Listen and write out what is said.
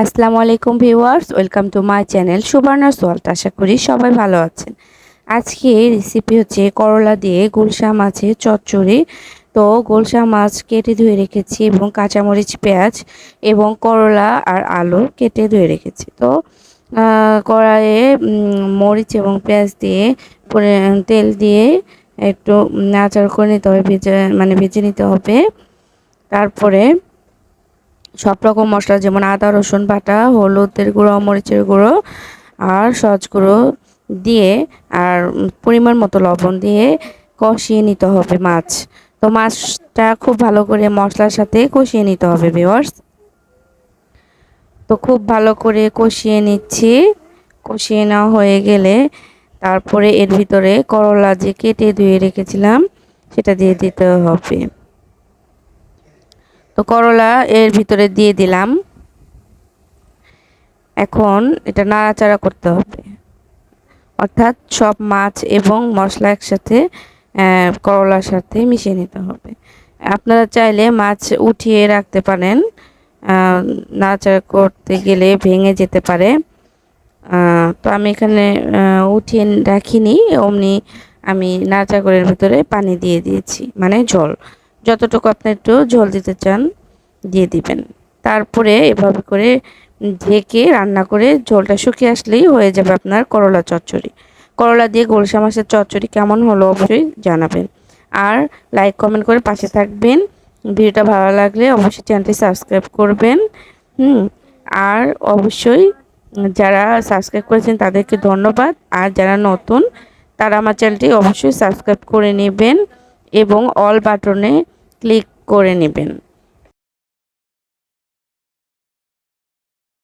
আসসালামু আলাইকুম viewers, welcome to my channel Subarna সোয়াল্ট আশা করি সবাই ভালো আছেন। আজকে রেসিপি হচ্ছে করলা দিয়ে গুলশা মাছের চচ্চড়ি। তো গুলশা মাছ কেটে ধুয়ে রেখেছি এবং কাঁচামরিচ, পেঁয়াজ এবং করলা আর আলু কেটে ধুয়ে রেখেছি। তো কড়াইয়ে মরিচ এবং পেঁয়াজ দিয়ে তেল দিয়ে একটু নাচার করে নিতে হবে, ভেজে মানে ভেজে নিতে হবে। তারপরে সব রকম মশলা, যেমন আদা, রসুন বাটা, হলুদের গুঁড়ো, মরিচের গুঁড়ো আর সজ গুঁড়ো দিয়ে আর পরিমাণ মতো লবণ দিয়ে কষিয়ে নিতে হবে মাছ। তো মাছটা খুব ভালো করে মশলার সাথে কষিয়ে নিতে হবে ভিওয়ার্স তো খুব ভালো করে কষিয়ে নিচ্ছি। কষিয়ে নেওয়া হয়ে গেলে তারপরে এর ভিতরে করলা যে কেটে ধুয়ে রেখেছিলাম, সেটা দিয়ে দিতে হবে। তো করলা এর ভিতরে দিয়ে দিলাম। এখন এটা নাড়াচাড়া করতে হবে। অর্থাৎ সব মাছ এবং মশলা একসাথে করলার সাথে মিশিয়ে নিতে হবে। আপনারা চাইলে মাছ উঠিয়ে রাখতে পারেন। নাড়াচাড়া করতে গেলে ভেঙে যেতে পারে। তো আমি এখানে উঠিয়ে রাখিনি। অমনি আমি নাড়াচাড়া করে ভিতরে পানি দিয়ে দিয়েছি মানে জল। যতটুকু আপনি একটু ঝোল দিতে চান, দিয়ে দিবেন। তারপরে এভাবে করে ঢেকে রান্না করে ঝোলটা শুকিয়ে আসলেই হয়ে যাবে আপনার করলা চচ্চড়ি। করলা দিয়ে গোলসা মাছের চচ্চড়ি কেমন হলো অবশ্যই জানাবেন। আর লাইক, কমেন্ট করে পাশে থাকবেন। ভিডিওটা ভালো লাগলে অবশ্যই চ্যানেলটি সাবস্ক্রাইব করবেন। হুম, আর অবশ্যই যারা সাবস্ক্রাইব করেছেন তাদেরকে ধন্যবাদ। আর যারা নতুন, তারা আমার চ্যানেলটি অবশ্যই সাবস্ক্রাইব করে নেবেন এবং অল বাটনে ক্লিক করে নেবেন।